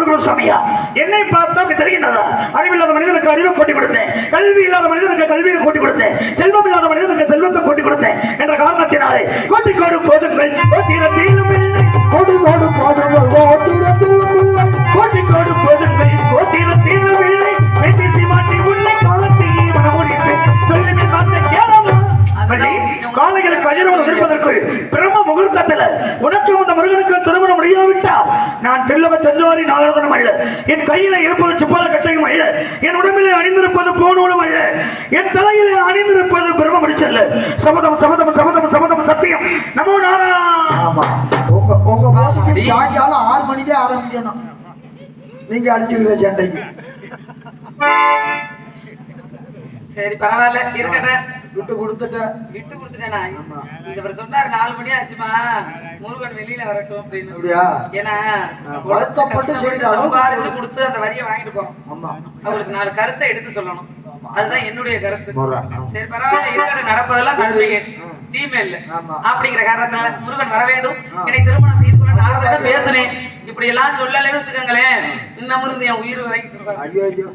கொடுக்கணும் சாமியா. என்னை பார்த்தா அப்படி தெரிகின்றதா? அறிவில்லாத மனிதனுக்கு அறிவை கொட்டி கொடுத்தேன். கல்வி இல்லாத மனிதனுக்கு கல்வியை கொட்டி கொடுத்தேன். செல்வம் இல்லாத மனிதனுக்கு செல்வத்தை கொட்டி கொடுத்தேன். என்ற காரணத்தினாலே கோட்டி கோடு பள்ளி காலையில் கதிரவன் இருப்பதற்குள் பிரம்ம முகூர்த்தத்தில் உனக்கு அந்த முருகனுக்கு திருமணம் முடியாவிட்டால் நான் திருலக சஞ்சோரி நாகரதனம் அல்ல. என் கையில இருப்பது சிப்பால கட்டையும் அல்ல. என் உடம்பிலே அணிந்திருப்பது போனூலும் அல்ல. என் தலையிலே அணிந்திருப்பது பிரம்ம முடிச்சல்ல சபதம் சபதம் சபதம் சபதம் சத்தியம். நமோ நாரா ஆமா. உங்க உங்க போட்டிக்கு சாயங்காலம் ஆறு மணிக்கே ஆரம்பிக்கணும். நீங்க அடிச்சுக்கிற சண்டைக்கு. சரி பரவாயில்ல. இருக்கட்டும். விட்டு கொடுத்துட்ட விட்டு கொடுத்துட்டேனா? இந்த சொன்னாரு நாலு மணி ஆச்சுமா? முருகன் வெளியில வரட்டும் அப்படின்னு. அப்படியா? ஏன்னா சம்பாரிச்சு கொடுத்து அந்த வரியை வாங்கிட்டு போறோம். ஆமா. அவங்களுக்கு நாலு கருத்தை எடுத்து சொல்லணும். அதுதான் என்னுடைய கருத்து. சரி பரவாயில்ல இருக்கட்டும் நடப்பதெல்லாம் நன்மையே தீமை இல்ல. அப்படிங்கிற காரணத்துல முருகன் வர வேண்டும் என்னை திருமணம் செய்து இப்படி எல்லாம் சொல்லலைன்னு வச்சுக்கோங்களேன். இன்னமும் இருந்து என் உயிர் வாங்கிட்டு இருப்பாரு. ஐயோ ஐயோ.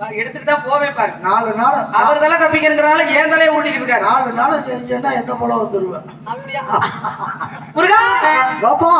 ஆ, எடுத்துட்டு தான் போவேன் பாரு. நாலு நாள் அவர் தலை தப்பிக்கிறதுனால ஏன் தலையை உருட்டிக்கிட்டு இருக்காரு. நாலு நாள் செஞ்சேன்னா என்ன போல வந்துருவேன்? அப்படியா? முருகா! பாப்பா